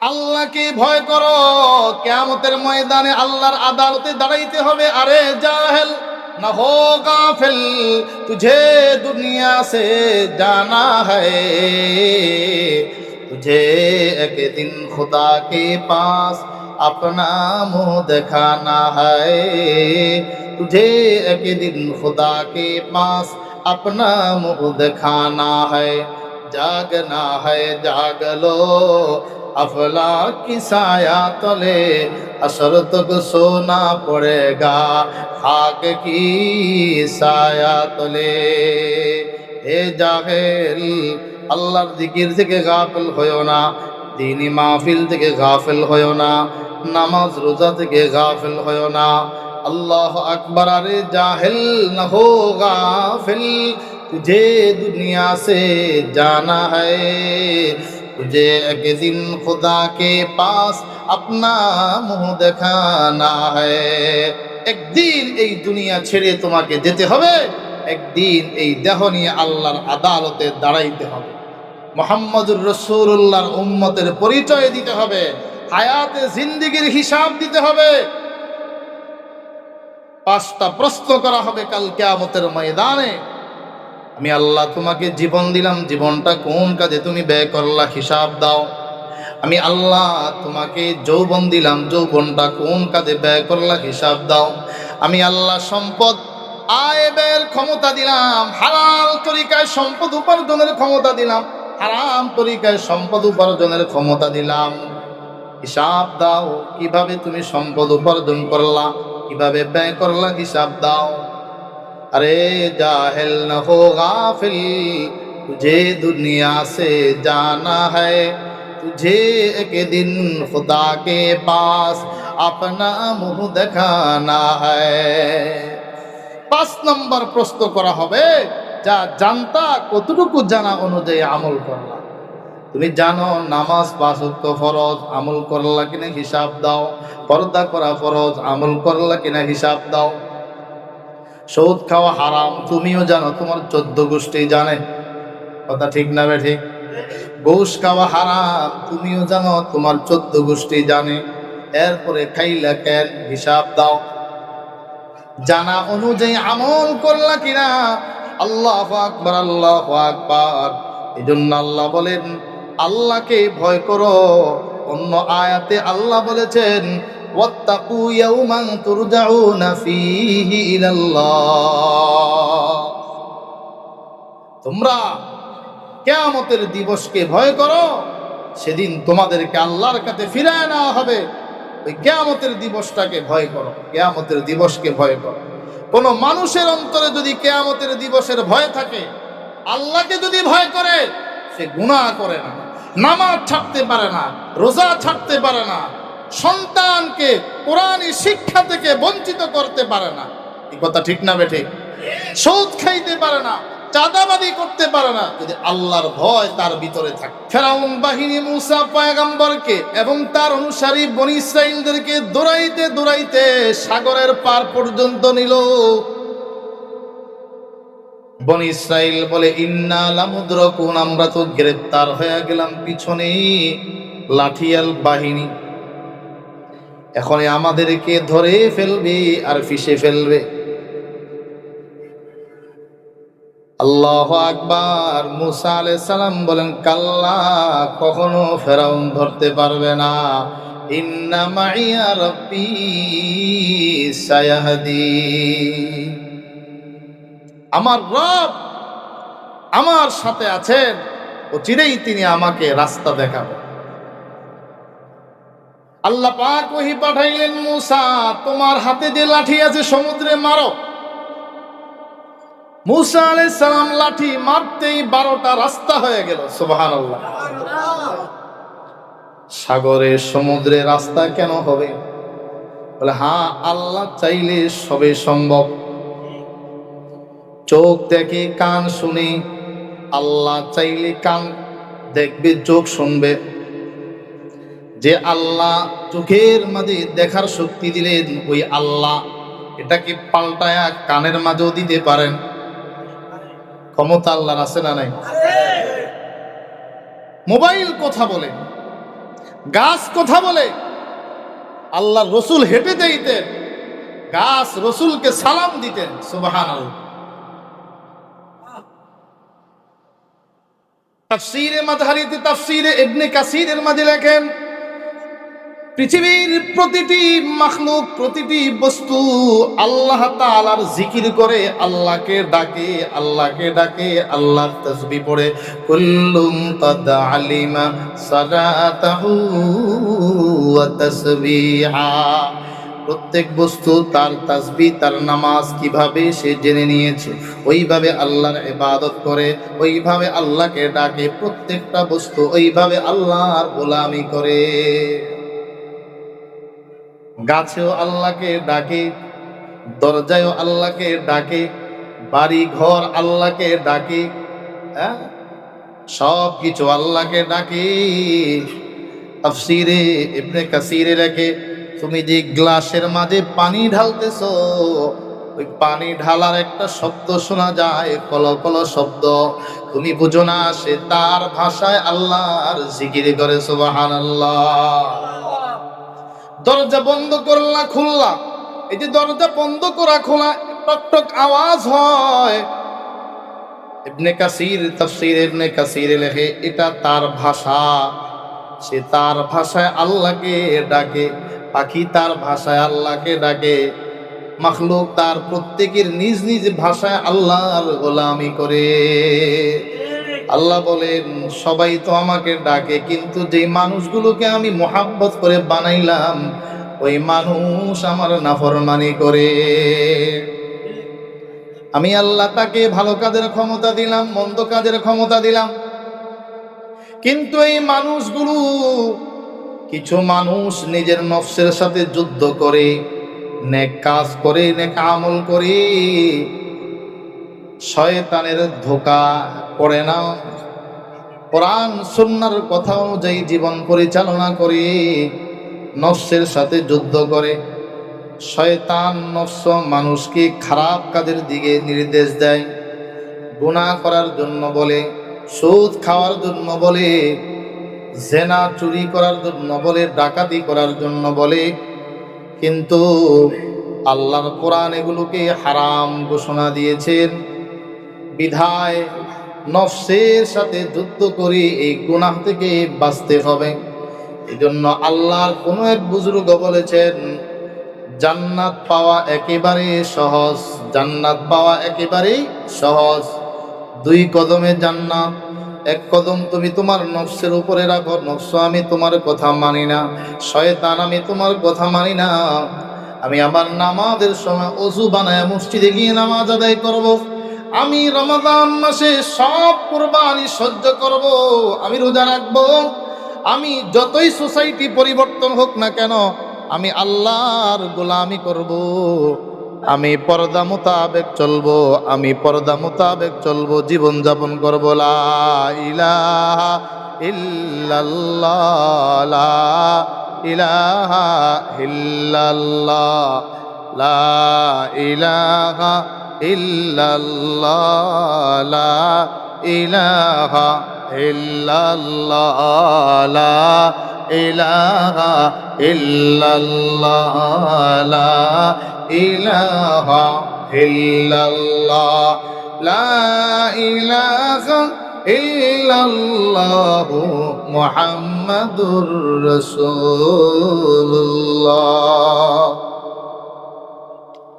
আল্লাহকে ভয় করো কেয়ামতের ময়দানে আল্লাহর আদালতে দাঁড়াইতে হবে আরে জাহেল না হো গাফিল তুঝে দুনিয়া সে জানা है तुझे एक दिन खुदा के पास अपना मुंह दिखाना है तुझे एक दिन खुदा के पास अपना मुंह दिखाना है जागना है जाग लो अफला की साया तले असर तक सोना पड़ेगा खाक की साया तले হে জাহেল আল্লাহর দিকির থেকে গাফিল হয়েও না দিনী মাহফিল থেকে গাফিল হয়েও না নামাজ রোজা থেকে গাফিল হয়েও না আল্লাহ আকবর আরে জাহেল না হো গাফিল तुझे दुनिया से जाना है যে একদিন খুদা কে পাস আপনা মুহ দেখানা একদিন এই দুনিয়া ছেড়ে তোমাকে যেতে হবে। একদিন এই দেহ নিয়ে আল্লাহর আদালতে দাঁড়াইতে হবে। মোহাম্মদুর রসুল্লাহর উম্মতের পরিচয় দিতে হবে। হায়াতে জিন্দিগির হিসাব দিতে হবে। পাঁচটা প্রশ্ন করা হবে কাল কেয়ামতের ময়দানে। আমি আল্লাহ তোমাকে জীবন দিলাম, জীবনটা কোন কাজে তুমি ব্যয় করলা হিসাব দাও। আমি আল্লাহ তোমাকে যৌবন দিলাম, যৌবনটা কোন কাজে ব্যয় করলা হিসাব দাও। আমি আল্লাহ সম্পদ আয় ব্যয়ের ক্ষমতা দিলাম, হালাল তরিকায় সম্পদ উপার্জনের ক্ষমতা দিলাম, হারাম তরিকায় সম্পদ উপার্জনের ক্ষমতা দিলাম। হিসাব দাও, কীভাবে তুমি সম্পদ উপার্জন করলা, কীভাবে ব্যয় করলা হিসাব দাও। अरे जाहिल न हो गाफिल तुझे दुनिया से जाना है तुझे एक दिन खुदा के पास अपना मुंह दिखाना है পাঁচ নম্বর প্রশ্ন করা হবে যা জানতা কতটুকু জানা অনুযায়ী আমল করলা তুমি জানো নামাজ পাঁচ ওয়াক্ত ফরজ আমল করলা কিনা হিসাব দাও পর্দা করা ফরজ আমল করলা কিনা হিসাব দাও সৌদ খাওয়া হারাম, তুমিও জানো, তোমার চোদ্দ গোষ্ঠী জানে। কথা ঠিক না বে ঠিক? খাওয়া হারাম, তুমিও জানো, তোমার চোদ্দ গোষ্ঠী জানে। এরপরে খাইলা কেন হিসাব দাও। জানা অনুযায়ী আমল করলা কিনা? আল্লাহ আকবার আল্লাহ আকবার। এই জন্য আল্লাহ বলেন, আল্লাহকে ভয় করো। অন্য আয়াতে আল্লাহ বলেছেন তোমরা কেয়ামতের দিবসকে ভয় করো, সেদিন তোমাদেরকে আল্লাহর কাছে ফিরায় নেওয়া হবে। ওই কেয়ামতের দিবসটাকে ভয় করো, কেয়ামতের দিবসকে ভয় করো। কোনো মানুষের অন্তরে যদি কেয়ামতের দিবসের ভয় থাকে, আল্লাহকে যদি ভয় করে, সে গুণা করে না। নামাজ ছাড়তে পারে না, রোজা ছাড়তে পারে না, সন্তানকে কোরআনী শিক্ষা থেকে বঞ্চিত করতে পারে না। এই কথা ঠিক না বেঠে? সৌদ খাইতে পারে না চাঁদাবাদি করতে পারে না। যদি আল্লাহর ভয় তার ভিতরে থাকে। ফেরাউন বাহিনী মুসা পয়গাম্বরকে এবং তার অনুসারী বনি ইসরাইলদেরকে দৌড়াইতে দৌড়াইতে সাগরের পার পর্যন্ত নিল। বনি ইসরাইল বলে, ইন্না লামুদ্রকুন, আমরা তো গ্রেপ্তার হয়ে গেলাম পিছনে লাঠিয়াল বাহিনী। এখন আমাদেরকে ধরে ফেলবে আর ফিসে ফেলবে। আল্লাহ আকবার। মুসা আলাই সালাম বলেন, কাল্লা কখনো ফেরাউন ধরতে পারবে না। ইন্না মাইয়া রব্বি সায়াহদি। আমার রব আমার সাথে আছেন ও চিরেই তিনি আমাকে রাস্তা দেখাবেন। আল্লাহ পাক ওহি পাঠাইলেন মুসা, তোমার হাতে যে লাঠি আছে সমুদ্রে মারো। মুসা আলাইহিস সালাম লাঠি মারতেই বারোটা রাস্তা হয়ে গেল, সুবহানাল্লাহ। সাগরে, সমুদ্রে রাস্তা কেন হবে? বলে হ্যাঁ আল্লাহ চাইলে সবে সম্ভব। চোখ দেখে কান শুনে। আল্লাহ চাইলে কান দেখবে, চোখ শুনবে। যে আল্লাহ চোখের মাঝে দেখার শক্তি দিলেন, ওই আল্লাহ এটাকে পাল্টায়া কানের মাঝেও দিতে পারেন। ক্ষমতা আল্লাহর আছে না নাই? মোবাইল কথা বলে, গাছ কথা বলে। আল্লাহ রসুল হেঁটে যাইতেন, গাছ রসুলকে সালাম দিতেন সুবাহান তাফসিরে মাঝহারিতে তাফসিরে ইবনে কাসিরের মাঝে লেখেন, পৃথিবীর প্রতিটি মাখলুক, প্রতিটি বস্তু আল্লাহ তাআলার জিকির করে, আল্লাহকে ডাকে আল্লাহকে ডাকে, আল্লাহর তাসবি পড়ে। কুল্লুম কদ আলিমা সালাতাহু ওয়া তাসবিহা। প্রত্যেক বস্তু, তার তাসবি, তার নামাজ কীভাবে সে জেনে নিয়েছে, ওইভাবে আল্লাহর ইবাদত করে, ওইভাবে আল্লাহকে ডাকে, প্রত্যেকটা বস্তু ওইভাবে আল্লাহর গোলামি করে। গাছেও আল্লাহকে ডাকে, দরজায়ও আল্লাহকে ডাকে বাড়ি ঘর আল্লাহকে ডাকে হ্যাঁ? সব কিছু আল্লাহকে ডাকে। তাফসিরে ইবনে কাসিরে লেখে তুমি যে গ্লাসের মাঝে পানি ঢালতেছ, ওই পানি ঢালার একটা শব্দ শোনা যায়, কল কল শব্দ। তুমি বুঝো না, সে তার ভাষায় আল্লাহর জিকির করে, সুবহানাল্লাহ। দরজা বন্ধ করলা, খুললা। এই যে দরজা বন্ধ করা, খোলা, টক টক আওয়াজ হয়। ইবনে কাসির, তাফসীর ইবনে কাসির লেখে, এটা তার ভাষা। সে তার ভাষায় আল্লাহকে ডাকে। পাখি তার ভাষায় আল্লাহকে ডাকে। মাখলুক তার প্রত্যেকের নিজ নিজ ভাষায় আল্লাহর গোলামি করে। আল্লাহ বলেন, সবাই তো আমাকে ডাকে, কিন্তু যে মানুষগুলোকে আমি মোহাব্বত করে বানাইলাম, ওই মানুষ আমার নাফরমানি করে। আমি আল্লাহ তাকে ভালো কাজের ক্ষমতা দিলাম, মন্দ কাজের ক্ষমতা দিলাম। কিন্তু এই মানুষগুলো কিছু মানুষ নিজের নফসের সাথে যুদ্ধ করে, নেক কাজ করে, নেক আমল করে। শয়তানের ধোকা পড়ে না। কোরআন, সুন্নার কথা অনুযায়ী জীবন পরিচালনা করে, নফসের সাথে যুদ্ধ করে। শয়তান নফস মানুষকে খারাপ কাজের দিকে নির্দেশ দেয়, গুনাহ করার জন্য বলে, সুদ খাওয়ার জন্য বলে জেনা চুরি করার জন্য বলে ডাকাতি করার জন্য বলে। কিন্তু আল্লাহর কোরআন এগুলোকে হারাম ঘোষণা দিয়েছেন। বিধায় নফসের সাথে যুদ্ধ করে এই গুনাহ থেকে বাঁচতে হবে। এই জন্য আল্লাহর কোনো এক বুজুর্গ বলেছেন, জান্নাত পাওয়া একেবারে সহজ, জান্নাত পাওয়া একেবারেই সহজ। দুই কদমে জান্নাত এক কদম তুমি তোমার নফসের উপরে রাখো, নফস আমি তোমার কথা মানি না, শয়তান আমি তোমার কথা মানি না আমি আমার নামাজের সময় অজু বানায় মসজিদে গিয়ে নামাজ আদায় করব। আমি রমাদান মাসে সব কোরবানি সহ্য করব। আমি রোজা রাখব আমি যতই সোসাইটি পরিবর্তন হোক না কেন, আমি আল্লাহর গোলামি করব। আমি পর্দা মোতাবেক চলবো, আমি পর্দা মোতাবেক চলবো, জীবন যাপন করব। লা ইলাহা ইল্লাল্লাহ, লা ইলাহা ইল্লাল্লাহ, লা ইলাহা ইল্লাল্লাহ, লা ইলাহা ইল্লাল্লাহ, লা ইলাহা ইল্লাল্লাহ, লা ইলাহা ইল্লাল্লাহ, লা ইলাহা ইল্লাল্লাহ মুহাম্মাদুর রাসূলুল্লাহ।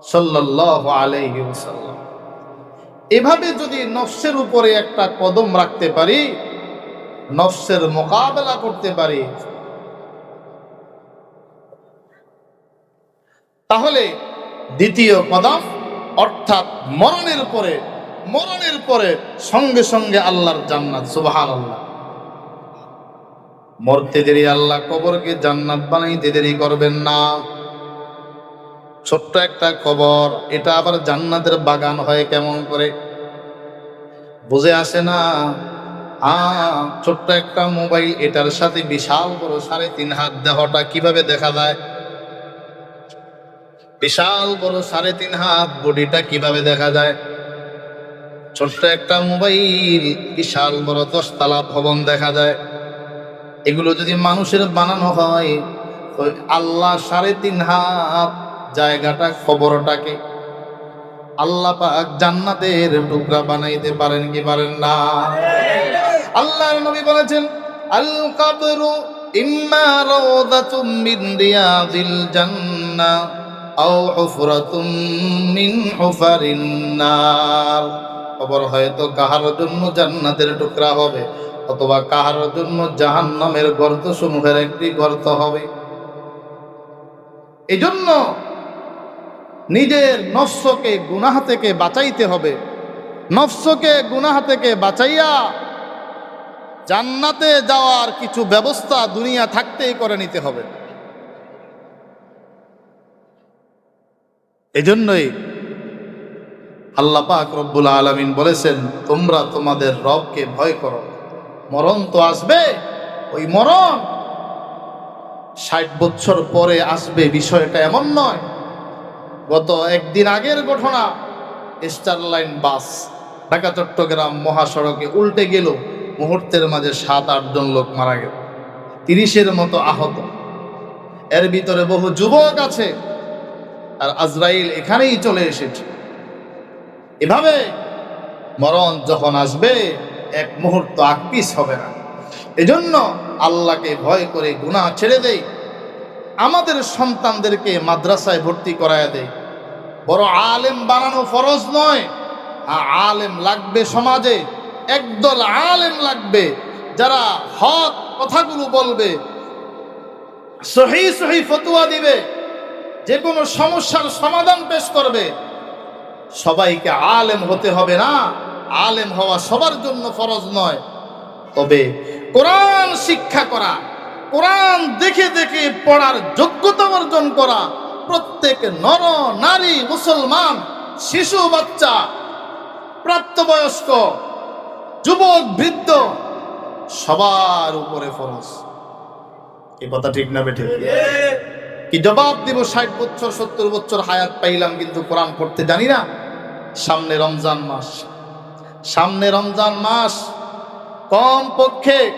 সাল্লাল্লাহু আলাইহি ওয়াসাল্লাম। এভাবে যদি নফসের উপরে একটা কদম রাখতে পারি, নফসের মোকাবেলা করতে পারি, তাহলে দ্বিতীয় কদম, অর্থাৎ মরণের পরে মরণের পরে সঙ্গে সঙ্গে আল্লাহর জান্নাত সুবাহান আল্লাহ মরতে দেরি আল্লাহ কবরকে জান্নাত বানাইতে দেরি করবেন না। ছোট্ট একটা কবর, এটা আবার জান্নাতের বাগান হয় কেমন করে? বুঝে আসে না? আ ছোট্ট একটা মোবাইল, এটার সাথে বিশাল বড় সাড়ে তিন হাত দেহটা কীভাবে দেখা যায়? বিশাল বড় সাড়ে তিন হাত বডিটা কীভাবে দেখা যায়? ছোট্ট একটা মোবাইল, বিশাল বড় দশতলা ভবন দেখা যায়। এগুলো যদি মানুষের বানানো হয় আল্লাহ সাড়ে তিন হাত জায়গাটা খবরটাকে আল্লাহ পাক জান্নাতের টুকরা বানাইতে পারেন কি পারেন না? আল্লাহর নবী বলেছেন, আল কাবরু ইম্মা রাওদাতুম মিন রিয়াদিল জান্নাহ। আও হুফরাতুম মিন হুফারিন নার। কবর হয়তো কাহার জন্য জান্নাতের টুকরা হবে, অথবা কাহার জন্য জাহান্নামের গর্ত সমূহের একটি গর্ত হবে। এজন্য নিজের নফসকে, গুনাহ থেকে বাঁচাইতে হবে। নফসকে, গুনাহ থেকে বাঁচাইয়া জান্নাতে যাওয়ার কিছু ব্যবস্থা দুনিয়া থাকতেই করে নিতে হবে। এজন্যই আল্লাহ পাক রব্বুল আলামিন বলেছেন, তোমরা তোমাদের রবকে ভয় করো মরণ তো আসবে, ওই মরণ ষাট বছর পরে আসবে, বিষয়টা এমন নয়। গত একদিন আগের ঘটনা, star line bus, Dhaka, Chattogram মহাসড়কে উল্টে গেল, মুহূর্তের মাঝে সাত আটজন লোক মারা গেল। তিরিশের মতো আহত। এর ভিতরে বহু যুবক আছে। আর আজরাইল এখানেই চলে এসেছে। এভাবে মরণ যখন আসবে, এক মুহূর্ত আকপিস হবে না। এজন্য আল্লাহকে ভয় করে গুনাহ ছেড়ে দেই। আমাদের সন্তানদেরকে মাদ্রাসায় ভর্তি করায় দেয় বড় আলেম বানানো ফরজ নয়। আলেম লাগবে সমাজে, একদল আলেম লাগবে, যারা হক কথাগুলো বলবে, সহি সহি ফতুয়া দিবে। যে কোনো সমস্যার সমাধান পেশ করবে। সবাইকে আলেম হতে হবে না। আলেম হওয়া সবার জন্য ফরজ নয়। তবে কোরআন শিক্ষা করা, কোরআন দেখে দেখে পড়ার যোগ্যতা অর্জন করা, প্রত্যেক নর, নারী, মুসলমান, শিশু, বাচ্চা, প্রাপ্তবয়স্ক, যুবক, বৃদ্ধ, সবার উপরে ফরজ। এ কথা ঠিক না বেঠে? কি জবাব দিব? ষাট বছর, সত্তর বছর হায়াত পাইলাম কিন্তু কোরআন পড়তে জানি না। সামনে রমজান মাস। সামনে রমজান মাস। কম পক্ষে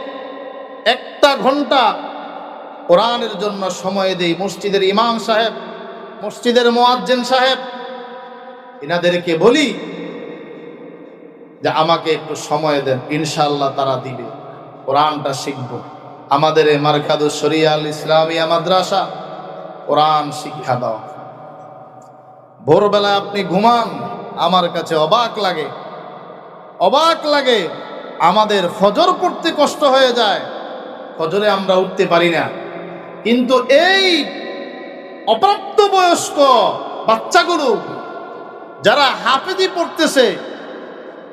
একটা ঘণ্টা কোরআনের জন্য সময় দেই। মসজিদের ইমাম সাহেব, মসজিদের মোয়াজ্জেন সাহেব, এনাদেরকে বলি যে আমাকে একটু সময় দেন ইনশাল্লাহ তারা দিবে। কোরআনটা শিখব। আমাদের এই মার্কাদুস শরিয়াল ইসলামিয়া মাদ্রাসা কোরআন শিক্ষা দাও। ভোরবেলা আপনি ঘুমান, আমার কাছে অবাক লাগে। অবাক লাগে, আমাদের ফজর পড়তে কষ্ট হয়ে যায়। ফজরে আমরা উঠতে পারি না। কিন্তু এই অপ্রাপ্ত অপ্রাপ্তবয়স্ক বাচ্চাগুলো, যারা হাফেদি পড়তেছে,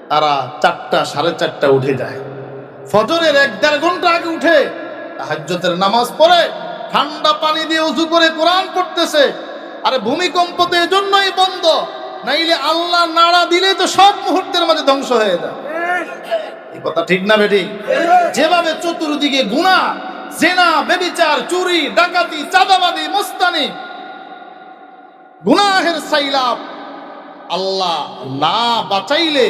তারা চারটা, সাড়ে চারটা উঠে যায়। ফজরের এক দেড় ঘণ্টা আগে উঠে হাজ্যতের নামাজ পড়ে। ঠান্ডা পানি দিয়ে উজু করে কোরআন পড়তেছে। আরে ভূমিকম্প তো এজন্যই বন্ধ, নাইলে আল্লাহ নাড়া দিলে তো সব মুহূর্তের মাঝে ধ্বংস হয়ে যায়। এই কথা ঠিক না বেটি? যেভাবে চতুর্দিকে গুণা, জেনা, বেবিচার, চুরি, ডাকাতি চাঁদাবাদি মস্তানি, গুনাহের সাইলাপ, আল্লাহ না বাঁচাইলে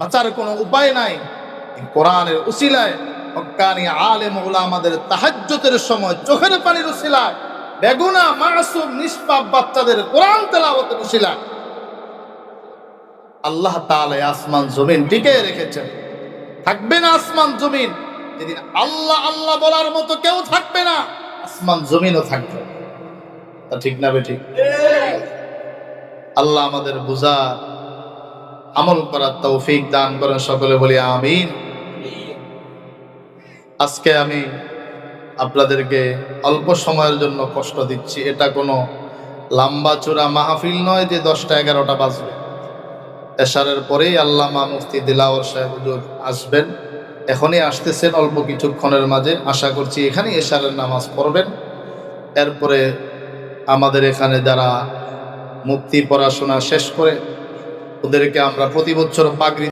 বাঁচার কোনো উপায় নাই। কোরআনের উসিলায় হক্কানি আলেম আমাদের তাহাজ্জতের সময় চোখের পানির উসিলায় বেগুনা, মাসুম, নিষ্পাপ বাচ্চাদের কোরআন তেলাওয়াতের উসিলায় আল্লাহ তাআলা আসমান, জমিন টিকে রেখেছেন। থাকবে না আসমান, জমিন। যেদিন আল্লাহ আল্লাহ বলার মতো কেউ থাকবে না, আসমান, জমিনও থাকবে। তা ঠিক না বে ঠিক? আল্লাহ আমাদের বুঝা আমল করার তৌফিক দান করেন, সকলে বলি আমিন। আজকে আমি আপনাদেরকে অল্প সময়ের জন্য কষ্ট দিচ্ছি। এটা কোনো লম্বা চূড়া মাহফিল নয় যে দশটা এগারোটা বাজবে। এশারের পরেই আল্লামা মুফতি দিলাওয়ার সাহেব হুজুর আসবেন। এখনই আসতেছেন অল্প কিছুক্ষণের মাঝে। আশা করছি এখানেই এশারের নামাজ পড়বেন। এরপরে আমাদের এখানে যারা মুক্তি পড়াশোনা শেষ করে, ওদেরকে আমরা প্রতি বছর পাগড়ি